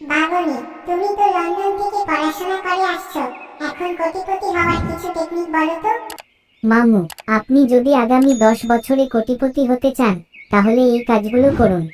বাবনি, তুমি তো লন্ডন থেকে পড়াশোনা করে আসছো। এখন কোটিপতি হওয়ার কিছু টেকনিক বলো তো। মামু, আপনি যদি আগামী দশ বছরে কোটিপতি হতে চান, তাহলে এই কাজগুলো করুন।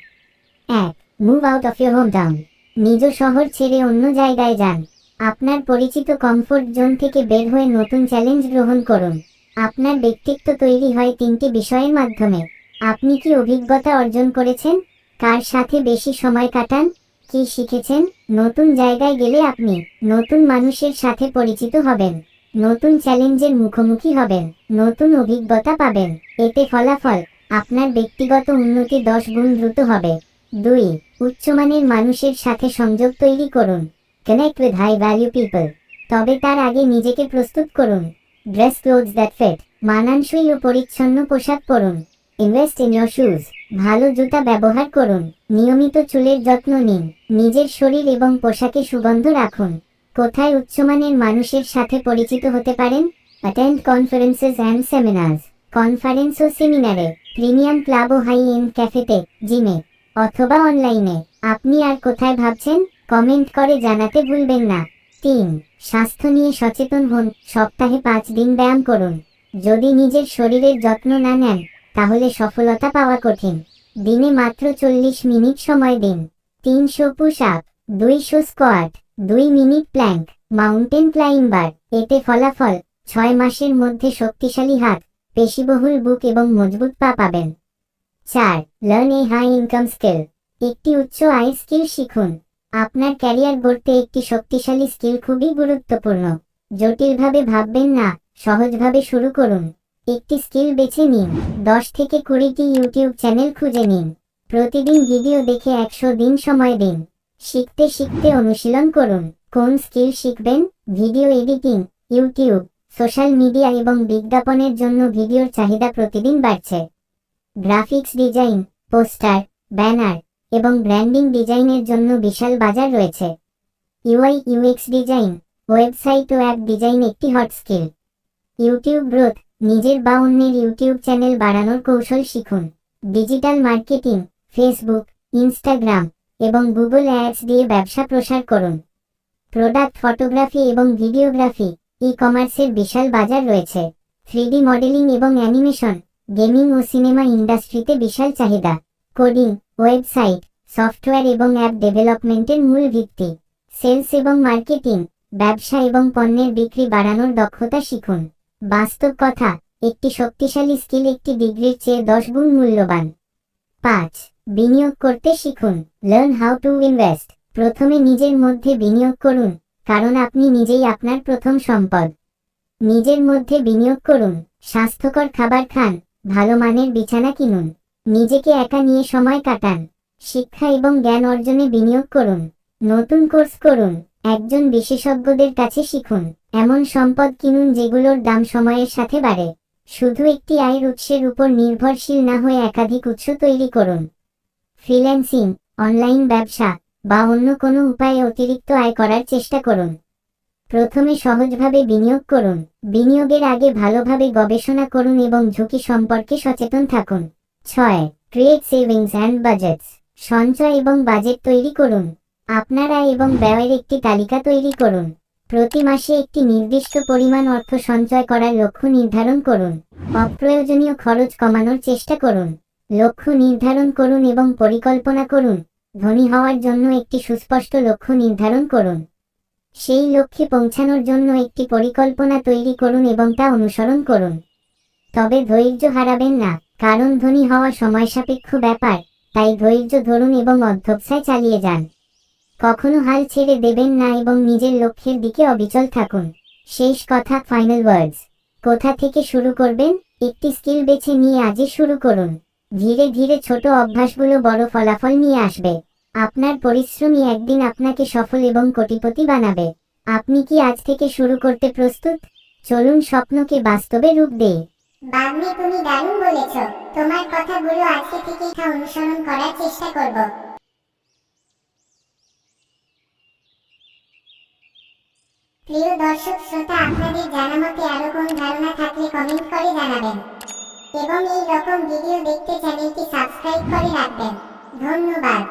এক move out of your home town নিজ শহর ছেড়ে অন্য জায়গায় যান। আপনার পরিচিত কমফোর্ট জোন থেকে বের হয়ে নতুন চ্যালেঞ্জ গ্রহণ করুন। আপনার ব্যক্তিত্ব তৈরি হয় তিনটি বিষয়ের মাধ্যমে। আপনি কি অভিজ্ঞতা অর্জন করেছেন? কার সাথে বেশি সময় কাটান? কি শিখেছেন? নতুন জায়গায় গেলে আপনি নতুন মানুষের সাথে পরিচিত হবেন। নতুন চ্যালেঞ্জের মুখোমুখি হবেন। নতুন অভিজ্ঞতা পাবেন। এতে ফলাফল আপনার ব্যক্তিগত উন্নতি দশ গুণ দ্রুত হবে। দুই, উচ্চমানের মানুষের সাথে সংযোগ তৈরি করুন। Connect with high value people তবে তার আগে নিজেকে প্রস্তুত করুন। ড্রেস ক্লোথস দ্যাট ফিট মানানসই ও পরিচ্ছন্ন পোশাক পরুন। ইনভেস্ট ইন ইয়োর শুজ ভালো জুতা ব্যবহার করুন, নিয়মিত চুলের যত্ন নিন, নিজের শরীর এবং পোশাকে সুগন্ধ রাখুন। কোথায় উচ্চমানের মানুষের সাথে পরিচিত হতে পারেন? Attend conferences and seminars conference ও সেমিনারে প্রিমিয়াম ক্লাব ও হাই এন্ড ক্যাফেতে জিমে অথবা অনলাইনে আপনি আর কোথায় ভাবছেন? কমেন্ট করে জানাতে ভুলবেন না। তিন, স্বাস্থ্য নিয়ে সচেতন হন, সপ্তাহে পাঁচ দিন ব্যায়াম করুন। যদি নিজের শরীরের যত্ন না নেন তাহলে সফলতা পাওয়া কঠিন। দিনে মাত্র চল্লিশ মিনিট সময় দিন। তিনশো পুশ আপ দুইশো স্কোয়াট দুই মিনিট প্ল্যাঙ্ক মাউন্টেন ক্লাইম্বার এতে ফলাফল, ছয় মাসের মধ্যে শক্তিশালী হাত, পেশিবহুল বুক এবং মজবুত পা পাবেন। চার learn a high income skill একটি উচ্চ আয় স্কিল শিখুন। আপনার ক্যারিয়ার গড়তে একটি শক্তিশালী স্কিল খুবই গুরুত্বপূর্ণ। জটিলভাবে ভাববেন না, সহজভাবে শুরু করুন। একটি স্কিল বেছে নিন। দশ থেকে কুড়িটি ইউটিউব চ্যানেল খুঁজে নিন। প্রতিদিন ভিডিও দেখে একশো দিন সময় দিন। শিখতে শিখতে অনুশীলন করুন। কোন স্কিল শিখবেন? Video editing, YouTube, social media এবং বিজ্ঞাপনের জন্য ভিডিওর চাহিদা প্রতিদিন বাড়ছে। গ্রাফিক্স ডিজাইন, পোস্টার, ব্যানার এবং ব্র্যান্ডিং ডিজাইনের জন্য বিশাল বাজার রয়েছে। ইউআই, ইউএক্স ডিজাইন, ওয়েবসাইট ও অ্যাপ ডিজাইন একটি হট স্কিল। ইউটিউব গ্রোথ নিজের বা অন্যের ইউটিউব চ্যানেল বাড়ানোর কৌশল শিখুন। ডিজিটাল মার্কেটিং, ফেসবুক, ইনস্টাগ্রাম এবং গুগল অ্যাডস দিয়ে ব্যবসা প্রসার করুন। প্রোডাক্ট ফটোগ্রাফি এবং ভিডিওগ্রাফি ই কমার্সের বিশাল বাজার রয়েছে। থ্রিডি মডেলিং এবং অ্যানিমেশন, গেমিং ও সিনেমা ইন্ডাস্ট্রিতে বিশাল চাহিদা। কোডিং, ওয়েবসাইট, সফটওয়্যার এবং অ্যাপ ডেভেলপমেন্টের মূল ভিত্তি। সেলস এবং মার্কেটিং, ব্যবসা এবং পণ্যের বিক্রি বাড়ানোর দক্ষতা শিখুন। বাস্তব কথা, একটি শক্তিশালী স্কিল একটি ডিগ্রির চেয়ে দশ গুণ মূল্যবান। পাঁচ, বিনিয়োগ করতে শিখুন। লার্ন হাউ টু ইনভেস্ট প্রথমে নিজের মধ্যে বিনিয়োগ করুন, কারণ আপনি নিজেই আপনার প্রথম সম্পদ। নিজের মধ্যে বিনিয়োগ করুন, স্বাস্থ্যকর খাবার খান, ভালো মানের বিছানা কিনুন, নিজেকে একা নিয়ে সময় কাটান, শিক্ষা এবং জ্ঞান অর্জনে বিনিয়োগ করুন, নতুন কোর্স করুন, একজন বিশেষজ্ঞদের কাছে শিখুন। এমন সম্পদ কিনুন যেগুলোর দাম সময়ের সাথে বাড়ে। শুধু একটি আয়ের উৎসের উপর নির্ভরশীল না হয়ে একাধিক উৎস তৈরি করুন। ফ্রিল্যান্সিং, অনলাইন ব্যবসা বা অন্য কোনো উপায়ে অতিরিক্ত আয় করার চেষ্টা করুন। প্রথমে সহজভাবে বিনিয়োগ করুন। বিনিয়োগের আগে ভালোভাবে গবেষণা করুন এবং ঝুঁকি সম্পর্কে সচেতন থাকুন। ছয় ক্রিয়েট সেভিংস অ্যান্ড বাজেটস সঞ্চয় এবং বাজেট তৈরি করুন। আপনার আয় এবং ব্যয়ের একটি তালিকা তৈরি করুন। প্রতি মাসে একটি নির্দিষ্ট পরিমাণ অর্থ সঞ্চয় করার লক্ষ্য নির্ধারণ করুন। অপ্রয়োজনীয় খরচ কমানোর চেষ্টা করুন। লক্ষ্য নির্ধারণ করুন এবং পরিকল্পনা করুন। ধনী হওয়ার জন্য একটি সুস্পষ্ট লক্ষ্য নির্ধারণ করুন। সেই লক্ষ্যে পৌঁছানোর জন্য একটি পরিকল্পনা তৈরি করুন এবং তা অনুসরণ করুন। তবে ধৈর্য হারাবেন না, কারণ ধনী হওয়া সময় সাপেক্ষ ব্যাপার, তাই ধৈর্য ধরুন এবং অধ্যবসায় চালিয়ে যান। কখনো হাল ছেড়ে দেবেন না এবং নিজের লক্ষ্যের দিকে অবিচল থাকুন। শেষ কথা ফাইনাল ওয়ার্ডস কোথা থেকে শুরু করবেন? একটি স্কিল বেছে নিয়ে আজই শুরু করুন। ধীরে ধীরে ছোট অভ্যাসগুলো বড় ফলাফল নিয়ে আসবে। আপনার পরিশ্রমই একদিন আপনাকে সফল এবং কোটিপতি বানাবে। আপনি কি আজ থেকে শুরু করতে প্রস্তুত? চলুন স্বপ্নকে বাস্তবে রূপ বাবনি তুমি দারুণ বলেছ। তোমার কথাগুলো আজকে থেকে তা অনুসরণ করার চেষ্টা করব। প্রিয় দর্শক শ্রোতা, আপনাদের জানামতে আরও কোন ধারণা থাকলে কমেন্ট করে জানাবেন। এবং এই রকম ভিডিও দেখতে চ্যানেলটি সাবস্ক্রাইব করে রাখবেন। ধন্যবাদ।